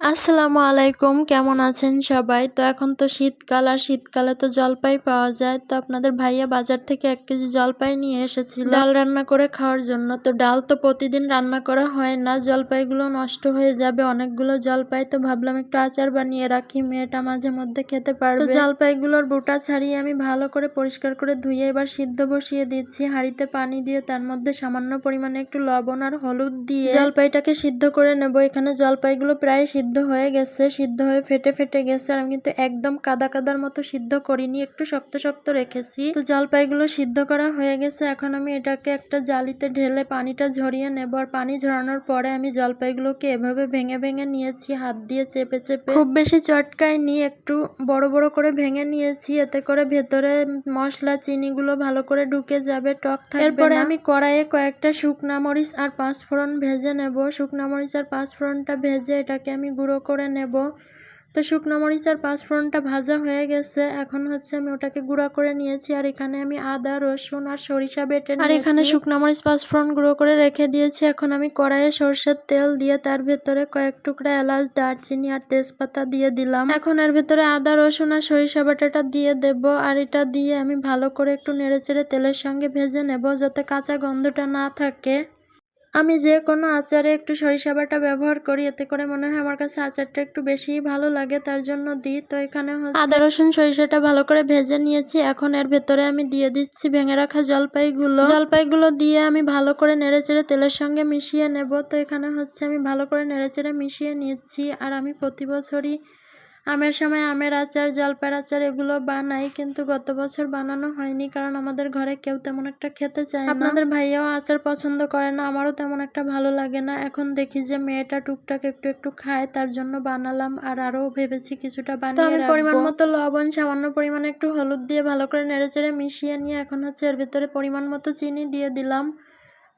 আসসালামু আলাইকুম, কেমন আছেন সবাই? তো এখন তো শীতকাল, আর শীতকালে তো জলপাই পাওয়া যায়। তো আপনাদের ভাইয়া বাজার থেকে এক কেজি জলপাই নিয়ে এসেছিল। ডাল রান্না করে খাওয়ার জন্য। তো ডাল তো প্রতিদিন রান্না করা হয় না। জলপাইগুলো নষ্ট হয়ে যাবে। অনেকগুলো জলপাই তো ভাবলাম একটু আচার বানিয়ে রাখি। মেয়েটা মাঝে মধ্যে খেতে পারবে। তো জলপাইগুলোর বোটা ছাড়িয়ে আমি ভালো করে পরিষ্কার করে ধুয়ে এবার সিদ্ধ বসিয়ে দিচ্ছি। হাঁড়িতে পানি দিয়ে তার মধ্যে সামান্য পরিমাণে একটু লবণ আর হলুদ দিয়ে জলপাইটাকে সিদ্ধ করে নেব। এখানে জলপাইগুলো প্রায় সিদ্ধ সিদ্ধ হয়ে গেছে, সিদ্ধ হয়ে ফেটে ফেটে গেছে আর আমি কিন্তু একদম কাদা কাদার মতো সিদ্ধ করিনি, একটু শক্ত শক্ত রেখেছি। তো জলপাইগুলো সিদ্ধ করা হয়ে গেছে, এখন আমি এটাকে একটা জালিতে ঢেলে পানিটা ঝরিয়ে নেব আর পানি ঝরানোর পরে আমি জলপাইগুলোকে এভাবে ভেঙে ভেঙে নিয়েছি, হাত দিয়ে চেপে চেপে। খুব বেশি চটকায় নিয়ে একটু বড় বড় করে ভেঙে নিয়েছি, এতে করে ভেতরে মশলা, চিনিগুলো ভালো করে ঢুকে যাবে, টক থাকবে এরপরে আমি কড়াইয়ে কয়েকটা শুকনা মরিচ আর পাঁচফোড়ন ভেজে নেব। শুকনা মরিচ আর পাঁচফোড়নটা ভেজে এটাকে আমি গুঁড়ো করে নেব। তো শুকনো মরিচ আর পাঁচফোড়নটা ভাজা হয়ে গেছে। এখন হচ্ছে আমি ওটাকে গুঁড়া করে নিয়েছি আর এখানে আমি আদা রসুন আর সরিষা বেটে আর এখানে শুকনো মরিচ পাঁচফোড়ন গুঁড়ো করে রেখে দিয়েছি। এখন আমি কড়াইয়ে সর্ষের তেল দিয়ে তার ভেতরে কয়েক টুকরা এলাচ দারচিনি আর তেজপাতা দিয়ে দিলাম। এখন এর ভেতরে আদা রসুন আর সরিষা বাটাটা দিয়ে দেব আর এটা দিয়ে আমি ভালো করে একটু নেড়েচেড়ে তেলের সঙ্গে ভেজে নেব যাতে কাঁচা গন্ধটা না থাকে। আমি যে কোনো আচারে একটু সরিষা বাটা ব্যবহার করি, এতে করে মনে হয় আমার কাছে আচারটা একটু বেশিই ভালো লাগে, তার জন্য দিই। তো এখানে আদা, রসুন, সরিষাটা ভালো করে ভেজে নিয়েছি। এখন এর ভেতরে আমি দিয়ে দিচ্ছি ভেঙে রাখা জলপাইগুলো। জলপাইগুলো দিয়ে আমি ভালো করে নেড়েচেড়ে তেলের সঙ্গে মিশিয়ে নেব। তো এখানে হচ্ছে আমি ভালো করে নেড়েচেড়ে মিশিয়ে নিয়েছি। আর আমি প্রতি বছরই আমের সময় আমের আচার জলপাইয়ের আচার এগুলো বানাই কিন্তু গত বছর বানানো হয়নি কারণ আমাদের ঘরে কেউ তেমন একটা খেতে চায় না। আপনাদের ভাইয়াও আচার পছন্দ করে না আমারও তেমন একটা ভালো লাগে না। এখন দেখি যে মেয়েটা টুকটাক একটু একটু খায় তার জন্য বানালাম আর আরও ভেবেছি কিছুটা বানিয়ে আমি পরিমাণ মতো লবণ সামান্য পরিমাণে একটু হলুদ দিয়ে ভালো করে নেড়েচেড়ে মিশিয়ে নিয়ে এখন হচ্ছে এর ভিতরে পরিমাণ মতো চিনি দিয়ে দিলাম।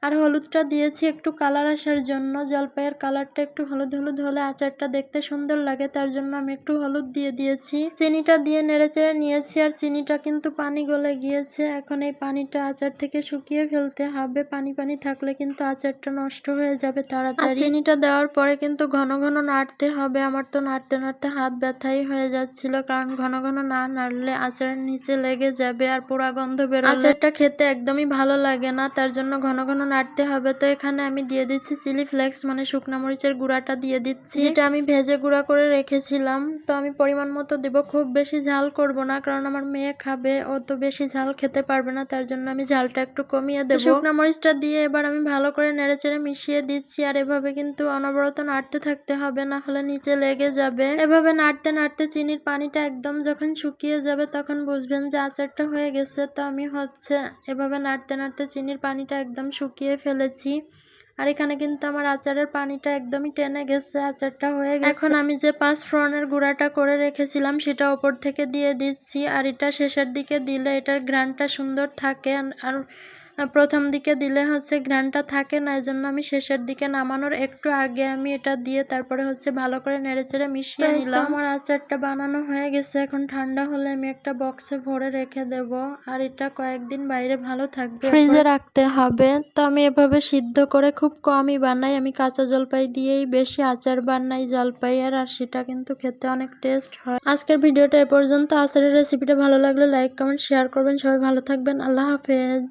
আর হলুদটা দিয়েছি একটু কালার আসার জন্য। জলপাইয়ের কালারটা একটু হলুদ হলুদ হলে আচারটা দেখতে সুন্দর লাগে, তার জন্য আমি একটু হলুদ দিয়ে দিয়েছি। চিনিটা দিয়ে নেড়েচেড়ে নিয়েছি আর চিনিটা কিন্তু পানি গলে গিয়েছে। এখন এই পানিটা আচার থেকে শুকিয়ে ফেলতে হবে। পানি পানি থাকলে কিন্তু আচারটা নষ্ট হয়ে যাবে তাড়াতাড়ি। চিনিটা দেওয়ার পরে কিন্তু ঘন ঘন নাড়তে হবে। আমার তো নাড়তে নাড়তে হাত ব্যথাই হয়ে যাচ্ছিল, কারণ ঘন ঘন না নাড়লে আচারের নিচে লেগে যাবে আর পোড়া গন্ধ বেরো আচারটা খেতে একদমই ভালো লাগে না, তার জন্য ঘন ঘন নাড়তে হবে। তো এখানে আমি দিয়ে দিচ্ছি চিলি ফ্লেক্স মানে শুকনো মরিচের গুঁড়াটা দিয়ে দিচ্ছি। যেটা আমি ভেজে গুঁড়া করে রেখেছিলাম। তো আমি পরিমাণ মতো দেবো। খুব বেশি ঝাল করব না কারণ আমার মেয়ে খাবে। ও তো বেশি ঝাল খেতে পারবে না তার জন্য আমি ঝালটা একটু কমিয়ে দেবো। শুকনো মরিচটা দিয়ে এবার আমি ভালো করে নেড়েচেড়ে মিশিয়ে দিচ্ছি। আর এভাবে কিন্তু অনবরত নাড়তে থাকতে হবে না হলে নিচে লেগে যাবে। এভাবে নাড়তে নাড়তে চিনির পানিটা একদম যখন শুকিয়ে যাবে তখন বুঝবেন যে আচারটা হয়ে গেছে। তো আমি হচ্ছে এভাবে নাড়তে নাড়তে চিনির পানিটা একদম শুকিয়ে শুকিয়ে ফেলেছি। আর এখানে কিন্তু আমার আচারের পানিটা একদমই টেনে গেছে, আচারটা হয়ে গেছে। এখন আমি যে পাঁচ ফ্রনের গুঁড়াটা করে রেখেছিলাম, সেটা ওপর থেকে দিয়ে দিচ্ছি। আর এটা শেষের দিকে দিলে এটার ঘ্রানটা সুন্দর থাকে। আর প্রথম দিকে দিলে হচ্ছে ঘ্রানটা থাকে না এই জন্য আমি শেষের দিকে নামানোর একটু আগে আমি এটা দিয়ে তারপরে হচ্ছে ভালো করে নেড়েচেড়ে মিশিয়ে নিলাম। আমার আচারটা বানানো হয়ে গেছে এখন ঠান্ডা হলে আমি একটা বক্সে ভরে রেখে দেব আর এটা কয়েকদিন বাইরে ভালো থাকবে। ফ্রিজে রাখতে হবে তো আমি এভাবে সিদ্ধ করে খুব কমই বানাই আমি কাঁচা জলপাই দিয়েই বেশি আচার বানাই জলপাই আর আর সেটা কিন্তু খেতে অনেক টেস্ট হয়। আজকের ভিডিওটা এ পর্যন্ত আচারের রেসিপিটা ভালো লাগলে লাইক কমেন্ট শেয়ার করবেন সবাই ভালো থাকবেন আল্লাহ হাফেজ।